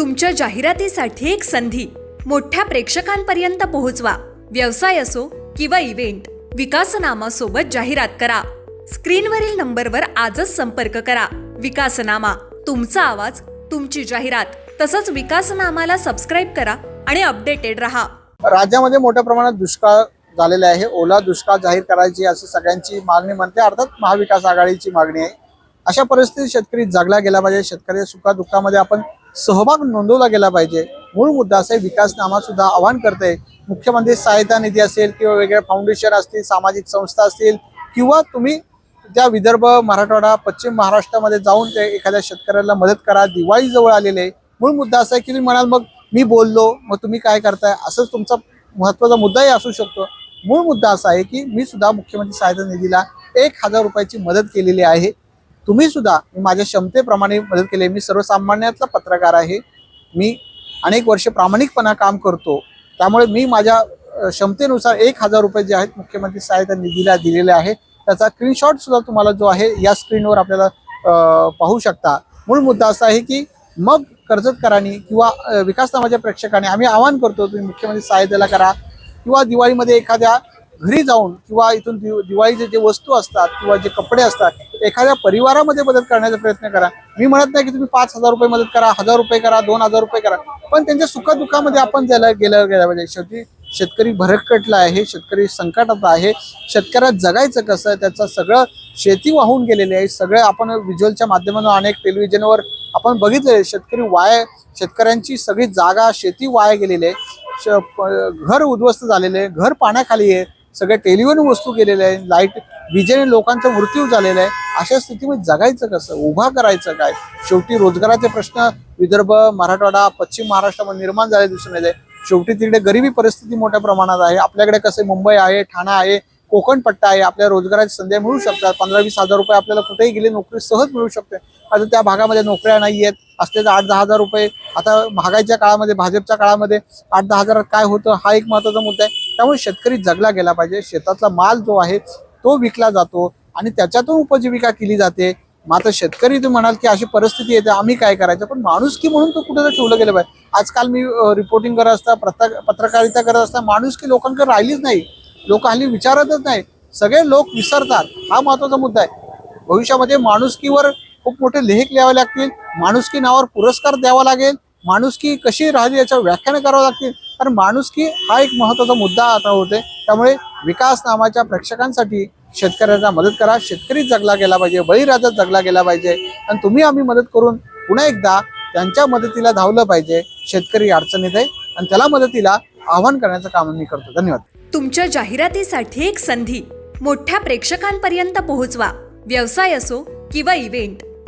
तुमच्या जाहिरातीसाठी एक संधी. मोठ्या प्रेक्षकांपर्यंत पोहोचवा. व्यवसाय असो किंवा इव्हेंट विकासनामा सोबत जाहिरात करा. स्क्रीनवरील नंबरवर आजच संपर्क करा. विकासनामा तुमचा आवाज तुमची जाहिरात तसंच विकासनामाला सबस्क्राईब करा आणि अपडेटेड रहा. राज्यामध्ये मोठ्या प्रमाणात दुष्काळ झालेला आहे. ओला दुष्काळ जाहीर करायची अशी सगळ्यांची मागणी म्हणते. अर्थात महाविकास आघाडीची मागणी आहे. अशा परिस्थितीत शेतकरी जगला गेला पाहिजे. शेतकरी सुखादुःखामध्ये आपण सहभाग नोंदवला गेला पाहिजे. मूळ मुद्दा असे आहे विकासनामा सुद्धा आवाहन करते. मुख्यमंत्री सहायता निधी असेल किंवा वेगळ्या फाउंडेशन असतील सामाजिक संस्था असतील किंवा तुम्ही त्या विदर्भ मराठवाडा पश्चिम महाराष्ट्रामध्ये जाऊन ते एखाद्या शेतकऱ्याला मदत करा दिवाळी जवळ आलेले आहे. मूळ मुद्दा असा आहे की तुम्ही म्हणाल मग मी बोललो मग तुम्ही काय करताय? असंच तुमचा महत्त्वाचा मुद्दाही असू शकतो. मूळ मुद्दा असा आहे की मी सुद्धा मुख्यमंत्री सहायता निधीला एक हजार रुपयाची मदत केलेली आहे. तुम्ही सुद्धा मी माझ्या क्षमतेप्रमाणे मदत केली आहे. मी सर्वसामान्यातला पत्रकार आहे. मी अनेक वर्ष प्रामाणिकपणा काम करतो. त्यामुळे मी माझ्या क्षमतेनुसार एक हजार रुपये जे आहेत मुख्यमंत्री सहायता निधीला दिलेले आहे. त्याचा स्क्रीनशॉट सुद्धा तुम्हाला जो आहे या स्क्रीनवर आपल्याला पाहू शकता. मूळ मुद्दा असा आहे की मग कर्जतकरांनी किंवा विकास नामाच्या प्रेक्षकांनी आम्ही आवाहन करतो तुम्ही मुख्यमंत्री सहायतेला करा. किंवा दिवाळीमध्ये एखाद्या घरी जाऊन किंवा इथून दिवाळीचे जे वस्तू असतात किंवा जे कपडे असतात एखाद्या परिवारामध्ये मदत करण्याचा प्रयत्न करा. मी म्हणत नाही की तुम्ही पाच हजार रुपये मदत करा हजार रुपये करा दोन हजार रुपये करा. पण त्यांच्या सुखदुःखामध्ये आपण जायला गेलं गेलं पाहिजे. शेवटी शेतकरी भरकटला आहे शेतकरी संकटात आहे. शेतकऱ्यात जगायचं कसं त्याचं सगळं शेती वाहून गेलेली आहे. सगळं आपण व्हिज्युअलच्या माध्यमातून अनेक टेलिव्हिजनवर आपण बघितले शेतकरी वाया शेतकऱ्यांची सगळी जागा शेती वाया गेलेली आहे. श- घर उद्ध्वस्त झालेले आहे. घर पाण्याखाली आहे. सगळे टेलिव्हन वस्तू गेलेल्या आहे लाइट विजेने लोकांचा मृत्यू झालेला आहे. अशा स्थितीमध्ये जगायचं कसं? उभा करायचं काय? शेवटी रोजगाराचे प्रश्न विदर्भ मराठवाडा पश्चिम महाराष्ट्रामध्ये निर्माण झाले दिसून येते. शेवटी तिकडे गरिबी परिस्थिती मोठ्या प्रमाणात आहे. आपल्याकडे कसं मुंबई आहे ठाणा आहे कोकण पट्टा आहे. आपल्या रोजगाराची संधी मिळू शकतात. पंधरा वीस हजार रुपये आपल्याला कुठेही गेले नोकरी सहज मिळू शकते. आता त्या भागामध्ये नोकऱ्या नाही आहेत असले तर आठ दहा हजार रुपये. आता महागाईच्या काळामध्ये भाजपच्या काळामध्ये आठ दहा हजारात काय होतं? हा एक महत्त्वाचा मुद्दा आहे. त्यामुळे शेतकरी जगला गेला पाहिजे. शेतातला माल जो आहे तो विकला जातो आणि त्याच्यातून उपजीविका केली जाते. मात्र शेतकरी तुम्ही म्हणाल की अशी परिस्थिती येते. आम्ही काय करायचं? पण माणुसकी म्हणून तो कुठेतरी ठेवलं गेलं पाहिजे. आजकाल मी रिपोर्टिंग करत असता पत्रक पत्रकारिता करत असता माणुसकी लोकांकडे राहिलीच नाही. लोक हल्ली विचारतच नाही. सगळे लोक विसरतात. हा महत्त्वाचा मुद्दा आहे. भविष्यामध्ये माणुसकीवर खूप मोठे लेख लिहावे लागतील. माणुसकी नावावर पुरस्कार द्यावा लागेल. माणुसकी कशी राहिली याच्यावर व्याख्यानं करावं लागतील. कारण माणुसकी हा एक महत्त्वाचा मुद्दा आता होते. त्यामुळे विकास नामाच्या प्रेक्षकांसाठी शेतकऱ्यांना मदत करा. शेतकरी जगला गेला पाहिजे बळीराजा जगला गेला पाहिजे. आणि तुम्ही आम्ही मदत करून पुन्हा एकदा त्यांच्या मदतीला धावलं पाहिजे. शेतकरी अडचणीत आहे आणि त्याला मदतीला आव्हान करण्याचं काम मी करतो. धन्यवाद. तुमच्या जाहिरातीसाठी एक संधी. मोठ्या प्रेक्षकांपर्यंत पोहोचवा. व्यवसाय असो किंवा इव्हेंट